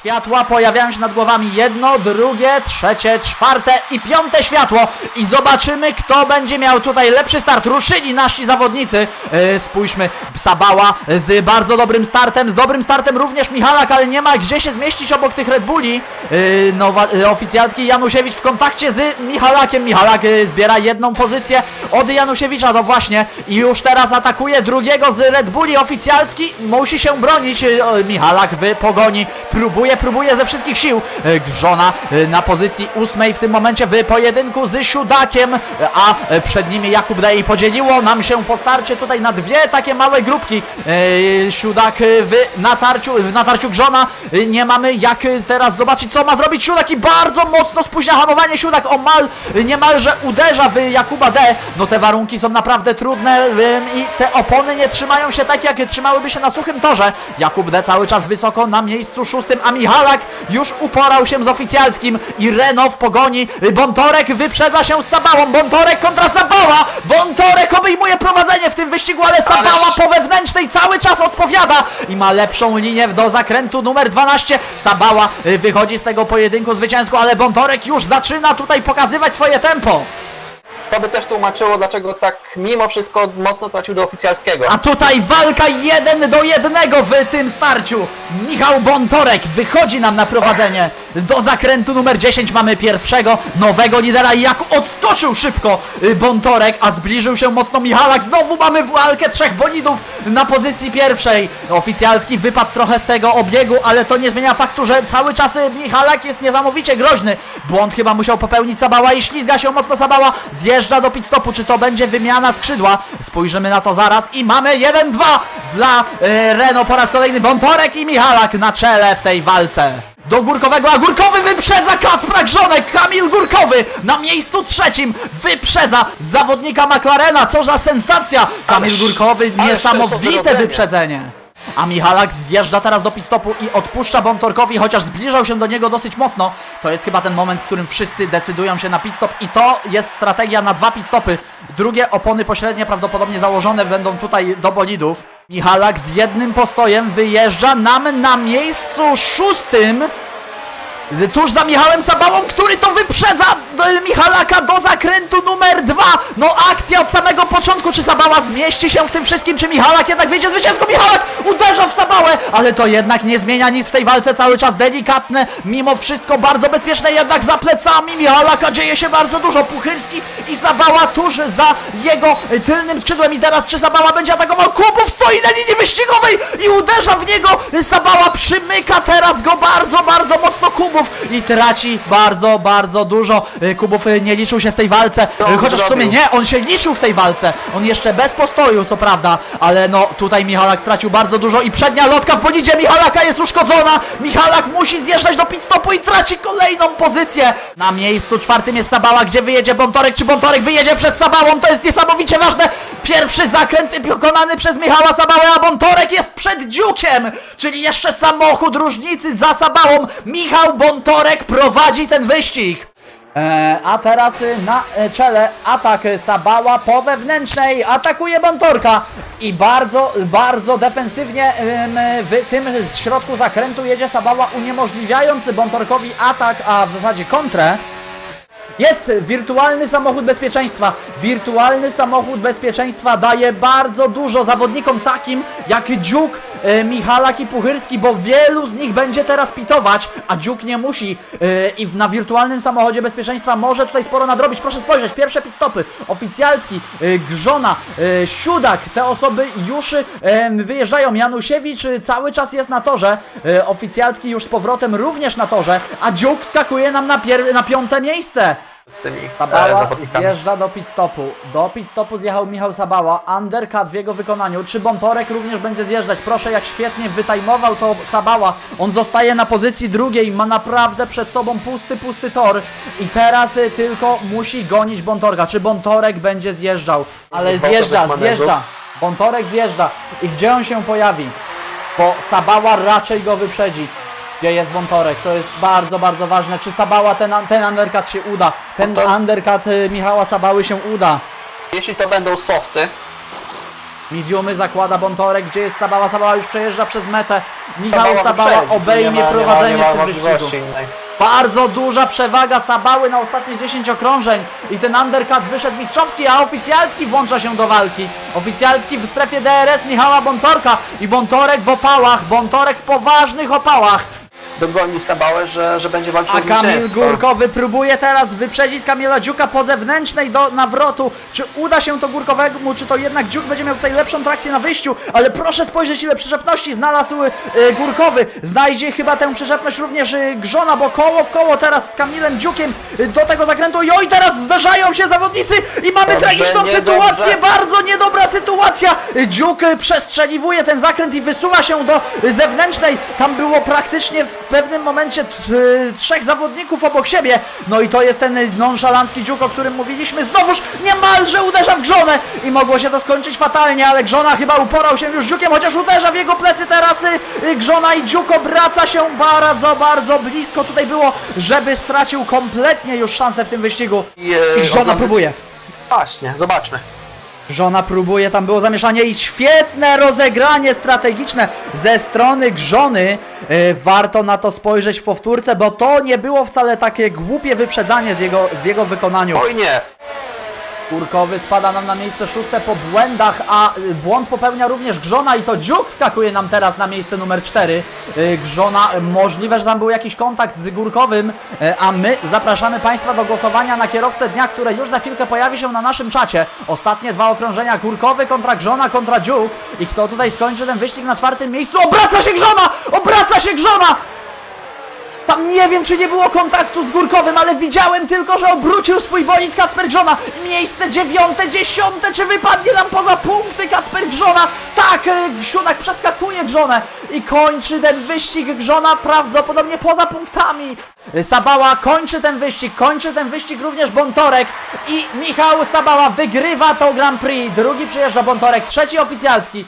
Światła pojawiają się nad głowami. Jedno, drugie, trzecie, czwarte i piąte światło. I zobaczymy, kto będzie miał tutaj lepszy start. Ruszyli nasi zawodnicy. E, spójrzmy, Sabała z bardzo dobrym startem. Z dobrym startem również Michalak, ale nie ma gdzie się zmieścić obok tych Red Bulli. E, nowa, e, oficjalski Janusiewicz w kontakcie z Michalakiem. Michalak e, zbiera jedną pozycję od Janusiewicza. No właśnie. I już teraz atakuje drugiego z Red Bulli. Oficjalski musi się bronić. O, Michalak w pogoni. Próbuje, próbuje ze wszystkich sił. E, Grzona e, na pozycji ósmej w tym momencie w pojedynku z Siudakiem, e, a przed nimi Jakub D. I podzieliło nam się postarcie tutaj na dwie takie małe grupki. Siudak w natarciu, w natarciu Grzona. Nie mamy jak teraz zobaczyć, co ma zrobić Siudak i bardzo mocno spóźnia hamowanie. Siudak omal, niemalże uderza w Jakuba D. No te warunki są naprawdę trudne i te opony nie trzymają się tak, jak trzymałyby się na suchym torze. Jakub D. cały czas wysoko na miejscu szóstym, a Michalak już uporał się z oficjalskim i Reno w pogoni. Bontorek wyprzedza się z Sabałą. Bontorek kontra Sabała. Bontorek obejmuje prowadzenie w tym wyścigu, ale Sabała po wewnętrznej cały czas odpowiada i ma lepszą linię do zakrętu numer 12. Sabała y, wychodzi z tego pojedynku zwycięsko, ale Bontorek już zaczyna tutaj pokazywać swoje tempo. To by też tłumaczyło, dlaczego tak mimo wszystko mocno tracił do oficjalskiego. A tutaj walka jeden do jednego w tym starciu. Michał Bontorek wychodzi nam na prowadzenie. Do zakrętu numer 10 mamy pierwszego nowego lidera. Jak odskoczył szybko y, Bontorek, a zbliżył się mocno Michalak. Znowu mamy walkę trzech bolidów na pozycji pierwszej. Oficjalski wypadł trochę z tego obiegu, ale to nie zmienia faktu, że cały czas y, Michalak jest niesamowicie groźny. Błąd chyba musiał popełnić Sabała i ślizga się mocno Sabała. Zjeżdża do pit stopu. Czy to będzie wymiana skrzydła? Spojrzymy na to zaraz i mamy 1-2 dla e, Renault po raz kolejny. Bontorek i Michalak na czele w tej walce. Do Górkowego, a Górkowy wyprzedza Kacpra Grzonek, Kamil Górkowy na miejscu trzecim wyprzedza zawodnika McLarena, co za sensacja! Kamil Górkowy, niesamowite wyprzedzenie! A Michalak zjeżdża teraz do pitstopu i odpuszcza Bontorkowi, chociaż zbliżał się do niego dosyć mocno. To jest chyba ten moment, w którym wszyscy decydują się na pitstop i to jest strategia na dwa pitstopy. Drugie opony pośrednie prawdopodobnie założone będą tutaj do bolidów. Michalak z jednym postojem wyjeżdża nam na miejscu szóstym. Tuż za Michałem Sabałą, który to wyprzedza Michalaka do zakrętu numer dwa. No akcja od samego początku. Czy Sabała zmieści się w tym wszystkim, czy Michalak jednak wyjdzie zwycięsko? Michalak uderza w Sabałę, ale to jednak nie zmienia nic w tej walce. Cały czas delikatne, mimo wszystko bardzo bezpieczne. Jednak za plecami Michalaka dzieje się bardzo dużo. Puchyrski i Sabała tuż za jego tylnym skrzydłem. I teraz czy Sabała będzie atakował? Kubów stoi na linii wyścigowej i uderza w niego. Sabała przymyka teraz go bardzo, bardzo mocno Kubów i traci bardzo, bardzo dużo. Y, Kubów y, nie liczył się w tej walce, y, chociaż w sumie nie, on się liczył w tej walce. On jeszcze bez postoju, co prawda, ale no tutaj Michalak stracił bardzo dużo i przednia lotka w bolidzie Michalaka jest uszkodzona. Michalak musi zjeżdżać do pit stopu i traci kolejną pozycję. Na miejscu czwartym jest Sabała, gdzie wyjedzie Bontorek, czy Bontorek wyjedzie przed Sabałą, to jest niesamowicie ważne. Pierwszy zakręt wykonany przez Michała Sabałę, a Bontorek jest przed Dziukiem, czyli jeszcze samochód różnicy za Sabałą. Michał Bontorek prowadzi ten wyścig. E, a teraz na e, czele atak Sabała po wewnętrznej atakuje Bontorka i bardzo, bardzo defensywnie w tym środku zakrętu jedzie Sabała uniemożliwiając Bontorkowi atak, a w zasadzie kontrę. Jest wirtualny samochód bezpieczeństwa. Wirtualny samochód bezpieczeństwa daje bardzo dużo zawodnikom takim jak Dziuk, e, Michalak i Puchyrski, bo wielu z nich będzie teraz pitować, a Dziuk nie musi. E, I na wirtualnym samochodzie bezpieczeństwa może tutaj sporo nadrobić. Proszę spojrzeć, pierwsze pitstopy. Oficjalski, e, Grzona, Siudak, te osoby już wyjeżdżają. Janusiewicz cały czas jest na torze. Oficjalski już z powrotem również na torze, a Dziuk wskakuje nam na, na piąte miejsce. Tymi e, Sabała zawodnikami. zjeżdża do pit stopu. Do pit stopu zjechał Michał Sabała. Undercut w jego wykonaniu. Czy Bontorek również będzie zjeżdżać? Proszę, jak świetnie wytajmował to Sabała. On zostaje na pozycji drugiej. Ma naprawdę przed sobą pusty, pusty tor. I teraz y, tylko musi gonić Bontorka. Czy Bontorek będzie zjeżdżał? Ale zjeżdża, zjeżdża. Bontorek zjeżdża. I gdzie on się pojawi? Bo Sabała raczej go wyprzedzi. Gdzie jest Bontorek? To jest bardzo, bardzo ważne. Czy Sabała ten, ten undercut się uda? Ten No to- undercut y, Michała Sabały się uda. Jeśli to będą softy, Mediumy zakłada Bontorek, gdzie jest Sabała, Sabała już przejeżdża przez metę. Michał Sabała obejmie nie ma- nie ma- prowadzenie nie ma w tym wyścigu. innej. Bardzo duża przewaga Sabały na ostatnie 10 okrążeń i ten undercut wyszedł mistrzowski, a oficjalski włącza się do walki. Oficjalski w strefie DRS Michała Bontorka i Bontorek w opałach, Bontorek w poważnych opałach. Dogoni Sabałę, że, że będzie walczył A Kamil zwycięstwo. Górkowy próbuje teraz wyprzedzić Kamila Dziuka po zewnętrznej do nawrotu. Czy uda się to Górkowemu, czy to jednak Dziuk będzie miał tutaj lepszą trakcję na wyjściu? Ale proszę spojrzeć ile przyczepności znalazł y, Górkowy. Znajdzie chyba tę przyczepność również y, Grzona, bo koło w koło teraz z Kamilem Dziukiem y, do tego zakrętu. I oj, teraz zderzają się zawodnicy i mamy Dobrze, tragiczną sytuację. Bardzo niedobra sytuacja. Y, Dziuk y, przestrzeliwuje ten zakręt i wysuwa się do y, zewnętrznej. Tam było praktycznie w pewnym momencie y, trzech zawodników obok siebie. No i to jest ten nonszalancki Dziuk, o którym mówiliśmy. Znowuż niemalże uderza w Grzonę i mogło się to skończyć fatalnie, ale Grzona chyba uporał się już Dziukiem, chociaż uderza w jego plecy teraz y, y, Grzona i Dziuk obraca się bardzo, bardzo blisko tutaj było, żeby stracił kompletnie już szansę w tym wyścigu. I, e, I Grzona ogląda- próbuje. Właśnie, zobaczmy. Żona próbuje, tam było zamieszanie i świetne rozegranie strategiczne ze strony Grzony. E, warto na to spojrzeć w powtórce, bo to nie było wcale takie głupie wyprzedzanie z jego, w jego wykonaniu. Oj nie! Kurkowy spada nam na miejsce szóste po błędach, a y, błąd popełnia również Grzona i to Dziuk wskakuje nam teraz na miejsce numer 4. Grzona, y, możliwe, że tam był jakiś kontakt z Górkowym, y, a my zapraszamy Państwa do głosowania na kierowcę dnia, które już za chwilkę pojawi się na naszym czacie. Ostatnie dwa okrążenia, Górkowy kontra Grzona kontra Dziuk i kto tutaj skończy ten wyścig na czwartym miejscu? Obraca się Grzona! Obraca się Grzona! Tam nie wiem, czy nie było kontaktu z Górkowym, ale widziałem tylko, że obrócił swój bolid Kasper Grzona. Miejsce dziewiąte, dziesiąte, czy wypadnie nam poza punkty Kasper Grzona? Tak, e, Siunak przeskakuje Grzonę i kończy ten wyścig Grzona prawdopodobnie poza punktami. E, Sabała kończy ten wyścig, kończy ten wyścig również Bontorek i Michał Sabała wygrywa to Grand Prix. Drugi przyjeżdża Bontorek, trzeci oficjalski.